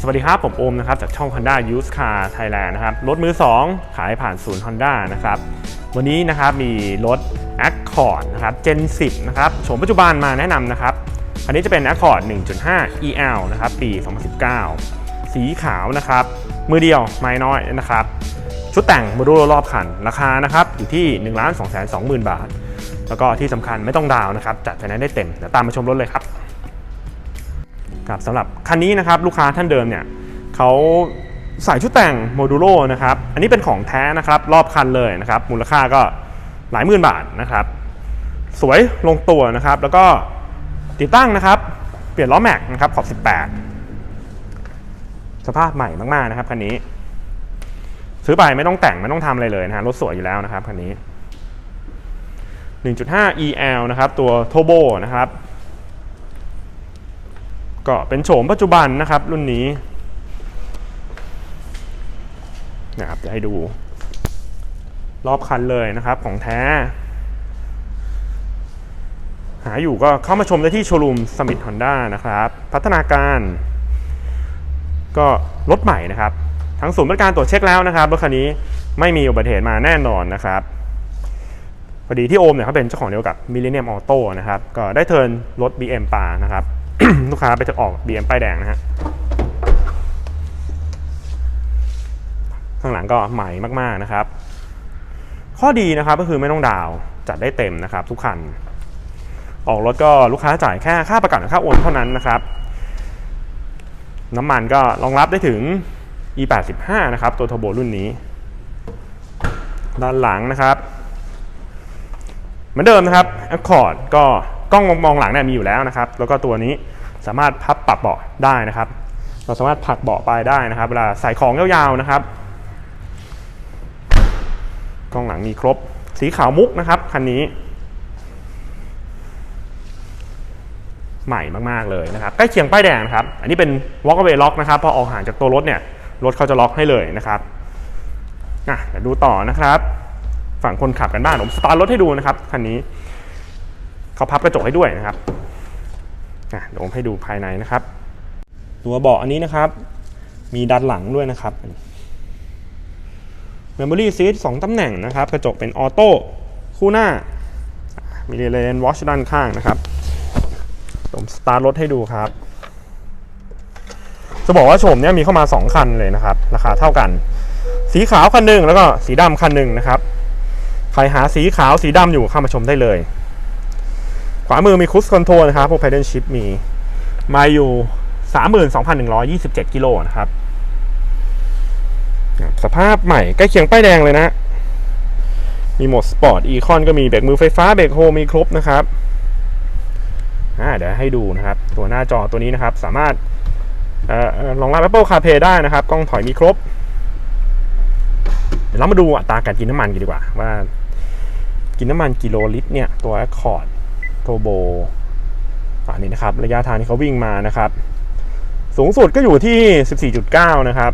สวัสดีครับ ผมโอมนะครับจากช่อง Honda Used Car Thailand นะครับรถมือ 2 ขายผ่านศูนย์ Honda นะครับวันนี้นะครับมีรถ Accord นะครับ Gen 10 นะครับโฉมปัจจุบันมาแนะนำนะครับ อันนี้จะเป็น Accord 1.5 EL นะครับปี 2019 สีขาวนะครับ มือเดียวไม่น้อยนะครับ ชุดแต่งโมดูลรอบคัน ราคานะครับอยู่ที่ 1 2 2 0 0 0 0 บาท แล้วก็ที่สำคัญไม่ต้องดาวน์นะครับจัดไฟแนนซ์ได้เต็มเดี๋ยวตามมาชมรถเลยครับ ครับสำหรับคันนี้นะครับลูกค้าท่านเดิมเนี่ยเขาใส่ชุดแต่งโมดูโลนะครับอันนี้เป็นของแท้นะครับรอบคันเลยนะครับมูลค่าก็หลายหมื่นบาทนะครับ สวยลงตัวนะครับ แล้วก็ติดตั้งนะครับ เปลี่ยนล้อแม็กนะครับขอบ 18 สภาพใหม่มากๆนะครับคันนี้ ซื้อไปไม่ต้องแต่งไม่ต้องทำอะไรเลยนะฮะรถสวยอยู่แล้วนะครับคันนี้ 1.5 EL นะครับตัวโทโบนะครับ ก็เป็นโฉมปัจจุบันนะครับรุ่นนี้นะครับจะให้ดู รอบคันเลยนะครับของแท้ หาอยู่ก็เข้ามาชมได้ที่โชว์รูมสมิธฮอนด้านะครับ พัฒนาการ ก็รถใหม่นะครับ ทั้งศูนย์บริการตรวจเช็คแล้วนะครับรถคันนี้ไม่มีอุบัติเหตุมาแน่นอนนะครับพอดีที่โอมเนี่ยเขาเป็นเจ้าของเดียวกับมิลเลนเนียมออโต้นะครับ ก็ได้เทิร์นรถ BM ปานะครับ ลูกค้าไปจะออก BM ป้ายแดงนะฮะ ข้างหลังก็ใหม่มากๆนะครับ ข้อดีนะครับก็คือไม่ต้องดาวจัดได้เต็มนะครับ ทุกคัน ออกรถก็ลูกค้าจ่ายแค่ค่าประกันค่าโอนเท่านั้นนะครับ น้ำมันก็รองรับได้ถึง E85 นะครับ ตัว t ท r b o รุ่นนี้ ด้านหลังนะครับ เหมือนเดิมนะครับ Accord ก็ กล้องมองหลังเนี่ยมีอยู่แล้วนะครับ แล้วก็ตัวนี้สามารถพับปรับเบาะได้นะครับ เราสามารถผลักเบาะไปได้นะครับเวลาใส่ของยาวๆนะครับ กล้องหลังมีครบ สีขาวมุกนะครับคันนี้ ใหม่มากๆเลยนะครับใกล้เคียงป้ายแดงนะครับ อันนี้เป็น walk away lock นะครับพอออกห่างจากตัวรถเนี่ยรถเขาจะล็อกให้เลยนะครับอะเดี๋ยวดูต่อนะครับ ฝั่งคนขับกันบ้างผมสตาร์ทรถให้ดูนะครับคันนี้ เขาพับกระจกให้ด้วยนะครับเดี๋ยวผมให้ดูภายในนะครับ ตัวเบาะอันนี้นะครับ มีด้านหลังด้วยนะครับ Memory Seat 2ตำแหน่งนะครับ กระจกเป็นออโต้คู่หน้า มีเลนวอชด้านข้างนะครับผมสตาร์ทรถให้ดูครับ จะบอกว่าโฉมเนี้ยมีเข้ามา 2 คันเลยนะครับ ราคาเท่ากัน สีขาวคันหนึ่งแล้วก็สีดำคันหนึ่งนะครับ ใครหาสีขาวสีดำอยู่เข้ามาชมได้เลย ขวามือมีคุสคอนโทรลนะครับพวก pedal shift มีมาอยู่ 32,127 กิโลนะครับ สภาพใหม่ใกล้เคียงป้ายแดงเลยนะ มีโหมดสปอร์ตอีคอนก็มีเบรกมือไฟฟ้าเบรกโฮมีครบนะครับเดี๋ยวให้ดูนะครับ ตัวหน้าจอตัวนี้นะครับ สามารถออเอ่อรองรับ Apple CarPlay ได้นะครับ กล้องถอยมีครบ เดี๋ยวเรามาดูอัตราการกินน้ำมันกันดีกว่า ว่า กินน้ำมันกิโลลิตรเนี่ย ตัว Accord Turbo อันนี้นะครับ ระยะทางที่เขาวิ่งมานะครับ สูงสุดก็อยู่ที่ 14.9 นะครับ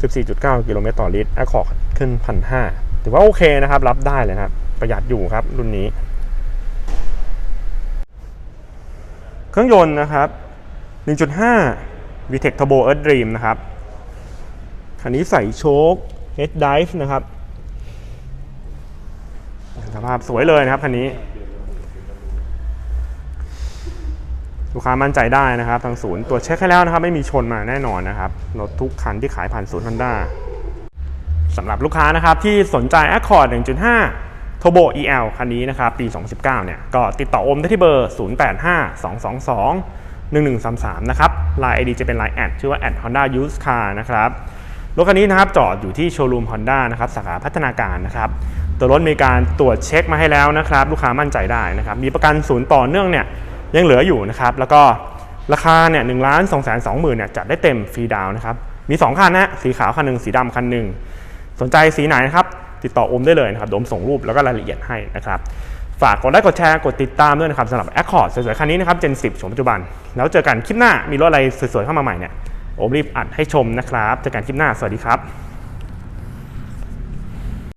14.9 กิโลเมตรต่อลิตร Accord ขึ้น 1,500ถือว่าโอเคนะครับ รับได้เลยนะครับ ประหยัดอยู่ครับรุ่นนี้ เครื่องยนต์นะครับ 1.5 VTEC Turbo Earth Dream นะครับ คันนี้ใส่โชค Head Dive นะครับสภาพสวยเลยนะครับคันนี้ ลูกค้ามั่นใจได้นะครับทางศูนย์ตรวจเช็คให้แล้วนะครับ ไม่มีชนมาแน่นอนนะครับรถทุกคันที่ขายผ่านศูนย์ Honda สำหรับลูกค้านะครับที่สนใจ Accord 1.5 Turbo EL คันนี้นะครับปี 2019 เนี่ยก็ติดต่อโอมได้ที่เบอร์ 085222 1133 นะครับไลน์ ID จะเป็นไลน์แอดชื่อว่าแอด Honda Used Car นะครับรถคันนี้นะครับจอดอยู่ที่โชว์รูม Honda นะครับสาขาพัฒนาการนะครับตัวรถมีการตรวจเช็คมาให้แล้วนะครับ ลูกค้ามั่นใจได้นะครับ มีประกันศูนย์ต่อเนื่องเนี่ย ยังเหลืออยู่นะครับ แล้วก็ราคาเนี่ยหนึ่งล้านสองแสนสองหมื่นเนี่ยจัดได้เต็มฟรีดาวนะครับ มี 2 คันนะสีขาวคันหนึ่งสีดำคันหนึ่งสนใจสีไหนนะครับ ติดต่ออมได้เลยนะครับเดี๋ยวโอมส่งรูปแล้วก็รายละเอียดให้นะครับ ฝากกดไลค์กดแชร์กดติดตามด้วยนะครับสำหรับ Accord สวยๆคันนี้นะครับ Gen 10ชมปัจจุบัน แล้วเจอกันคลิปหน้ามีรถอะไรสวยๆเข้ามาใหม่เนี่ยโอมรีบอัดให้ชมนะครับเจอกันคลิปหน้าสวัสดีครับ